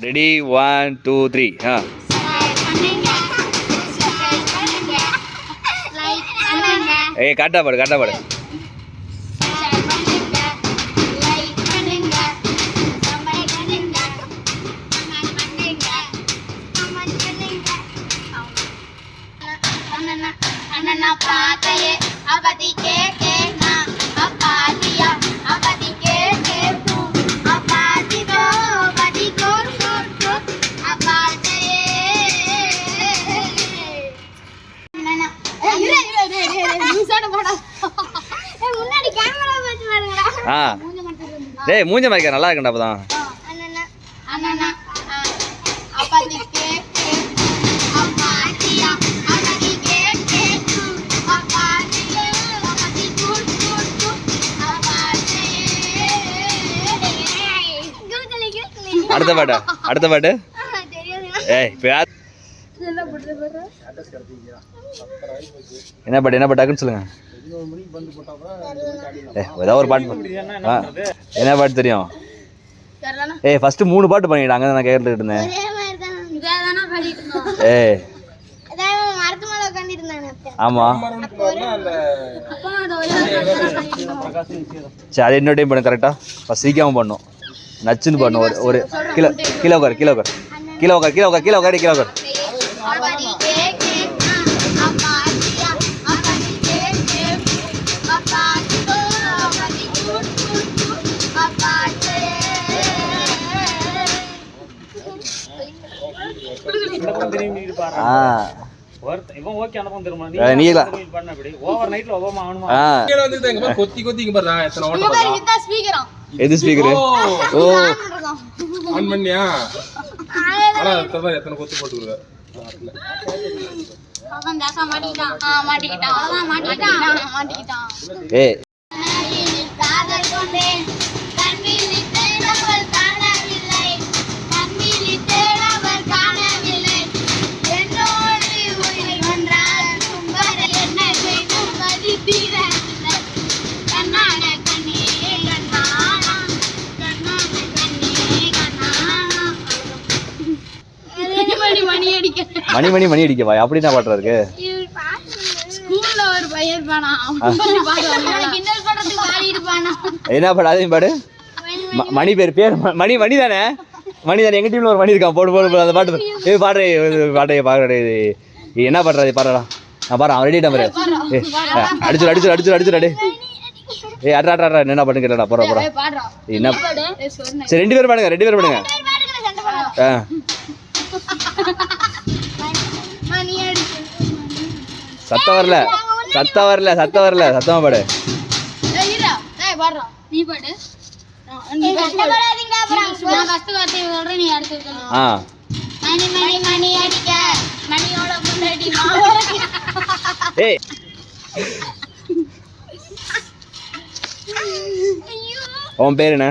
Ready one two three ஆ ஏய் கரெக்டாக பாடு கரெக்டாக பாடு பாத்தையே அவதி கேட்டேனா குட் குட் குட் அப்பாதியே குருதலை குருதலை அடுத்த பாட்டு அடுத்த பாட்டு. ஏய் என்ன பாட்டு என்ன பாட்டு டக்குன்னு சொல்லுங்க. ஏதாவது ஒரு பாட்டு பாடு. ஆ என்ன பாட்டு தெரியும்? ஏய் ஃபர்ஸ்ட் மூணு பாட்டு பண்ணிட்டு அங்கே நான் கேட்டுக்கிட்டு இருந்தேன். ஏய். இருந்தோம் சரி அது இன்னொரு டைம் பண்ணு கரெக்டாக ஃபஸ்ட் சீக்கிரமாக பண்ணும் நச்சுன்னு பண்ணும் ஒரு ஒரு கிலோ கிலோ உட்கார் கிலோ உட்கார் கீழே உட்கார் கீழே உட்கார் கீழே உட்காரு கீழே உட்கார் இதான் ஸ்பீக்கரா எது ஸ்பீக்கரு ஓ. ஆன் பண்ணியா? ஆனா எத்தனை எத்தனை கொத்து போட்டுருக்க அவன் தாசா மாட்டிக்கிட்டான். மாட்டிக்கிட்டான். மணி மணி அடிக்க. மணி மணி மணி அடிக்கவா அப்படி என்ன இருக்கு? ஸ்கூல்ல ஒரு பையன் இருப்பானா? கிண்டல் பண்றதுக்கு பாடி இருப்பானா? என்ன பாடு? அதையும் பாடு? மணி பேர் பேர் மணி மணி தானே? மணி தானே? எங்கள் டீமில் ஒரு மணி இருக்கான். போடு போடு அந்த பாட்டு ஏ பாடுறே பாடுறே இது என்ன பாடுறது பாடுறா. நான் பாரு அவன் ரெடி நம்பரு ஏ அடிச்சு அடிச்சு அடிச்சு அடிச்சு அடி. ஏ அட்ரா அட்ரா என்ன பாட்டுன்னு கேட்டா போறா போறா பாடுறா. என்ன சரி ரெண்டு பேரும் பாடுங்க ரெண்டு பேரும் பாடுங்க. ஆ. சத்தம் வரல. சத்தம் வரல சத்தம் வரல. சத்தமா பாடு. நீ பாடு ஆ. மணி மணி ஏய். உன் பேர் என்ன?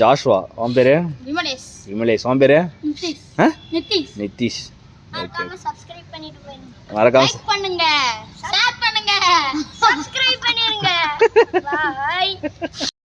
ஜாஷ்வா உன் பேர்? விமலேஷ். விமலேஷ். உன் பேர்? நிதிஷ். நிதிஷ். நிதிஷ். மறக்காம சப்ஸ்கிரைப் பண்ணிட்டு போயிருங்க மறக்காம லைக் பண்ணுங்க. ஷேர் பண்ணுங்க. சப்ஸ்கிரைப் பண்ணிருங்க. பாய்